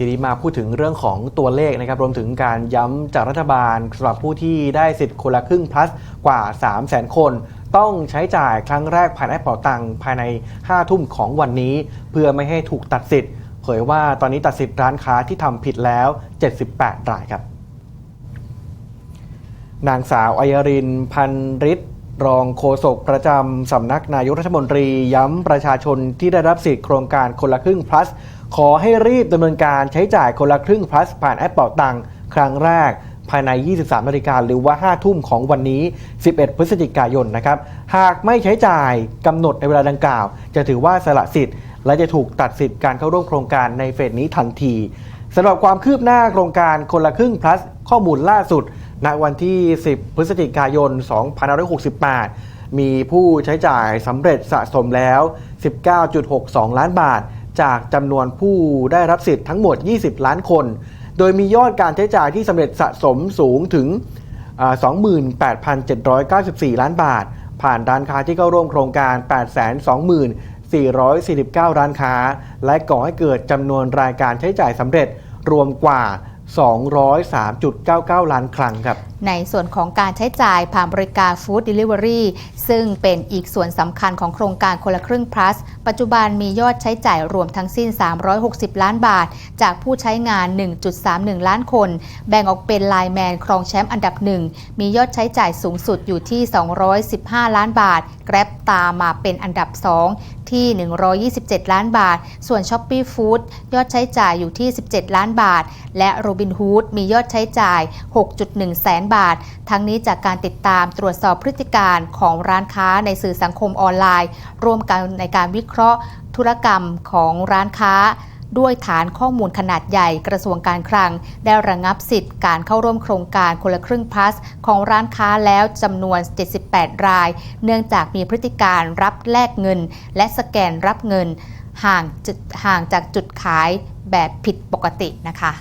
ทีนี้มาพูดถึงเรื่องของตัวเลขนะครับรวมถึงการย้ำจากรัฐบาลสำหรับผู้ที่ได้สิทธิ์คนละครึ่ง plus กว่า 3 0 0 0 0 0 คน ต้องใช้จ่ายครั้งแรกภายในแอปเป่าตังค์ภายใน 5 ทุ่มของวันนี้ เพื่อไม่ให้ถูกตัดสิทธิ์เผยว่าตอนนี้ตัดสิทธิ์ร้านค้าที่ทำผิดแล้ว 78 รายครับ นางสาวอัยรินพันฤทธิ์รองโฆษกประจำสำนักนายกรัฐมนตรีย้ำประชาชนที่ได้รับสิทธิ์โครงการคนละครึ่ง plus ขอให้รีบดำเนินการใช้จ่ายคนละครึ่ง plus ผ่านแอปเป่าตังค์ครั้งแรกภายใน 23 นาฬิกาหรือว่า 5 ทุ่มของวันนี้ 11 พฤศจิกายนนะครับ หากไม่ใช้จ่ายกำหนดในเวลาดังกล่าว จะถือว่าสละสิทธิ์ และจะถูกตัดสิทธิ์การเข้าร่วมโครงการในเฟสนี้ทันทีสำหรับความคืบหน้าโครงการคนละครึ่ง plus ข้อมูลล่าสุด ณ วันที่ 10 พฤศจิกายน 2568 มีผู้ใช้จ่ายสำเร็จสะสมแล้ว 19.62 ล้านบาท จากจำนวนผู้ได้รับสิทธิ์ทั้งหมด 20 ล้านคน โดยมียอดการใช้จ่ายที่สำเร็จสะสมสูงถึง 28,794 ล้านบาท ผ่านร้านค้าที่เข้าร่วมโครงการ 820,449 ร้านค้า และก่อให้เกิดจำนวนรายการใช้จ่ายสำเร็จรวมกว่า 203.99 ล้านครั้งครับในส่วนของการใช้จ่ายผ่านบริการ Food Delivery ซึ่งเป็นอีกส่วนสำคัญของโครงการคนละครึ่ง plus ปัจจุบันมียอดใช้จ่ายรวมทั้งสิ้น 360 ล้านบาท จากผู้ใช้งาน 1.31 ล้านคน แบ่งออกเป็นไลน์แมนครองแชมป์อันดับหนึ่งมียอดใช้จ่ายสูงสุดอยู่ที่ 215 ล้านบาท Grab ตามมาเป็นอันดับ 2ที่ 127 ล้านบาท ส่วน Shopee Food ยอดใช้จ่ายอยู่ที่ 17 ล้านบาท และ Robinhood มียอดใช้จ่าย 6.1 แสนบาท ทั้งนี้จากการติดตามตรวจสอบพฤติการของร้านค้าในสื่อสังคมออนไลน์ ร่วมกันในการวิเคราะห์ธุรกรรมของร้านค้าด้วยฐานข้อมูลขนาดใหญ่กระทรวงการคลัง ได้ระงับสิทธิ์การเข้าร่วมโครงการคนละครึ่งพลัส ของร้านค้าแล้วจำนวน 78 ราย เนื่องจากมีพฤติการรับแลกเงิน และสแกนรับเงิน ห่างห่างจากจุดขายแบบผิดปกตินะคะ